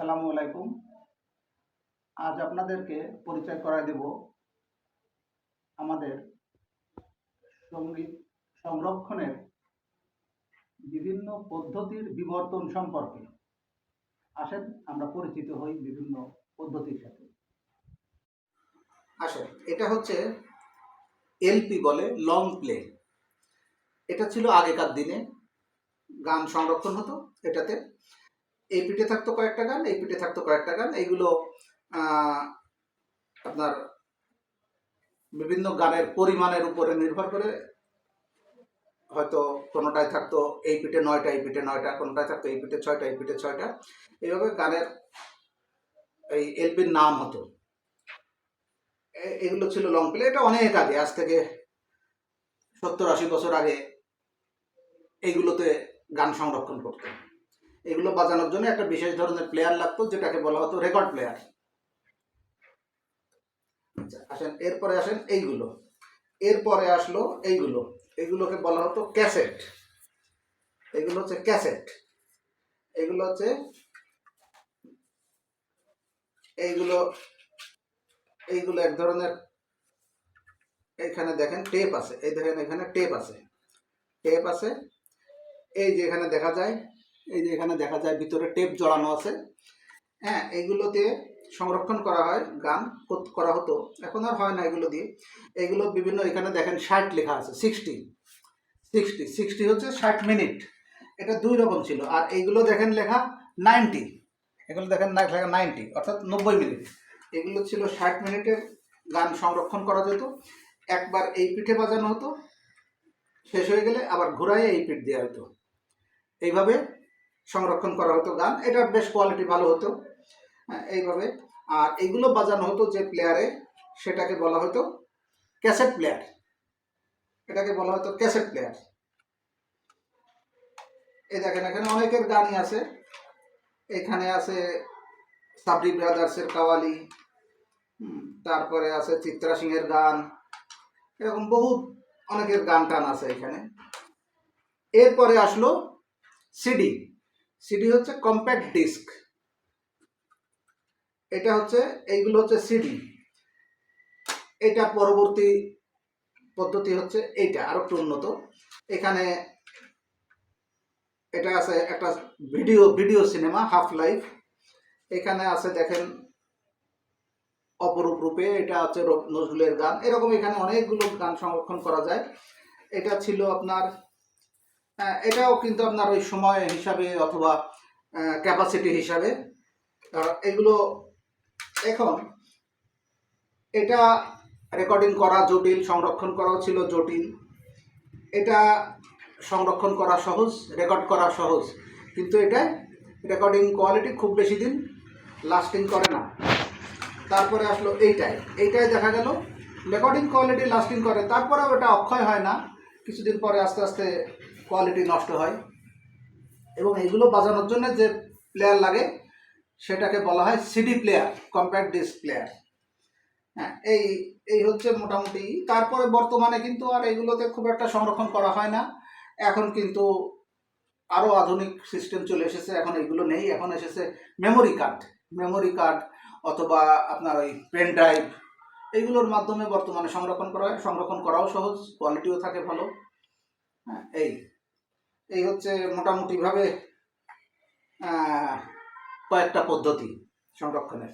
আসসালামু আলাইকুম। আজ আপনাদেরকে পরিচয় করায় দেব আমাদের সংগীত সংরক্ষণের বিভিন্ন পদ্ধতির বিবর্তন সম্পর্কে। আসেন, আমরা পরিচিত হই বিভিন্ন পদ্ধতির সাথে। আসেন, এটা হচ্ছে এলপি বলে লং প্লে এটা ছিল আগেকার দিনে। গান সংরক্ষণ হতো, এটাতে এই পিঠে থাকতো কয়েকটা গান এই পিঠে থাকতো কয়েকটা গান। এইগুলো আপনার বিভিন্ন গানের পরিমাণের উপরে নির্ভর করে। হয়তো কোনোটায় থাকতো এই পিঠে নয়টা এই পিঠে নয়টা, কোনোটায় থাকতো এই পিঠে ছয়টা এই পিঠে ছয়টা। এইভাবে গানের এই এলপির নাম হতো। এগুলো ছিল লং প্লে এটা অনেক আগে, আজ থেকে সত্তর আশি বছর আগে এইগুলোতে গান সংরক্ষণ করতো এগুলো বাজানোর জন্য একটা বিশেষ ধরনের প্লেয়ার লাগতো, যেটাকে বলা হতো রেকর্ড প্লেয়ার আচ্ছা আসেন, এরপরে আসেন এইগুলো। এরপরে আসলো এইগুলো। এগুলোকে বলা হতো ক্যাসেট এগুলো হচ্ছে ক্যাসেট এগুলো হচ্ছে এইগুলো এইগুলো এক ধরনের, এখানে দেখেন টেপ আছে। এই দেখেন এখানে টেপ আছে। টেপ আছে। এই যে এখানে দেখা যায় এই যে এখানে দেখা যায় ভিতরে টেপ জড়ানো আছে। হ্যাঁ এইগুলোতে সংরক্ষণ করা হয়, গান করা হতো। এখন আর হয় না এগুলো দিয়ে। এগুলো বিভিন্ন এখানে দেখেন ষাট লেখা আছে সিক্সটি সিক্সটি সিক্সটি হচ্ছে ষাট মিনিট এটা দুই রকম ছিল। আর এইগুলো দেখেন লেখা নাইনটি এগুলো দেখেন লেখা নাইনটি অর্থাৎ নব্বই মিনিট এগুলো ছিল ষাট মিনিটের গান সংরক্ষণ করা যেত। একবার এই পিঠে বাজানো হতো। শেষ হয়ে গেলে আবার ঘুরায় এই পিঠ দেওয়া হতো। এইভাবে সংরক্ষণ করা হতো গান। এটার বেশ কোয়ালিটি ভালো হতো। হ্যাঁ, এইভাবে। আর এগুলো বাজানো হতো যে প্লেয়ারে সেটাকে বলা হতো ক্যাসেট প্লেয়ার এটাকে বলা হতো ক্যাসেট প্লেয়ার এই দেখেন এখানে অনেকের গানই আছে। এখানে আছে সাবরি ব্রাদার্সের কাওয়ালি তারপরে আছে চিত্রা সিংহের গান। এরকম বহু অনেকের গান টান আছে এখানে। এরপরে আসলো সিডি সিডি হচ্ছে কম্প্যাক্ট ডিস্ক। এটা হচ্ছে, এইগুলো হচ্ছে সিডি। এটা পরবর্তী পদ্ধতি হচ্ছে এইটা, আরও একটু উন্নত। এখানে এটা আছে একটা video video cinema half life এখানে আছে দেখেন, অপরূপ রূপে এটা হচ্ছে রব- নজরুলের গান। এরকম এখানে অনেকগুলো গান সংরক্ষণ করা যায়। এটা ছিল আপনার এটাও কিন্তু আপনার ওই সময় হিসাবে অথবা ক্যাপাসিটি হিসাবে। এগুলো এখন এটা রেকর্ডিং করা জটিল, সংরক্ষণ করাও ছিল জটিল। এটা সংরক্ষণ করা সহজ রেকর্ড করা সহজ। কিন্তু এটা রেকর্ডিং কোয়ালিটি খুব বেশি দিন লাস্টিং করে না। তারপরে আসলো এইটাই। এইটাই দেখা গেল রেকর্ডিং কোয়ালিটি লাস্টিং করে। তারপরে ওটা অক্ষয় হয় না। কিছুদিন পরে আস্তে আস্তে কোয়ালিটি নষ্ট হয়। এবং এগুলো বাজানোর জন্য যে প্লেয়ার লাগে, সেটাকে বলা হয় CD player compact disc player হ্যাঁ এই এই হচ্ছে মোটামুটি। তারপরে বর্তমানে কিন্তু আর এগুলোতে খুব একটা সংরক্ষণ করা হয় না। এখন কিন্তু আরও আধুনিক সিস্টেম চলে এসেছে। এখন এগুলো নেই। এখন এসেছে মেমোরি কার্ড মেমোরি কার্ড অথবা আপনার ওই পেন ড্রাইভ এইগুলোর মাধ্যমে বর্তমানে সংরক্ষণ করা হয়। সংরক্ষণ করাও সহজ কোয়ালিটিও থাকে ভালো। হ্যাঁ এই। এই হচ্ছে মোটামুটিভাবে কয়েকটা পদ্ধতি সংরক্ষণের।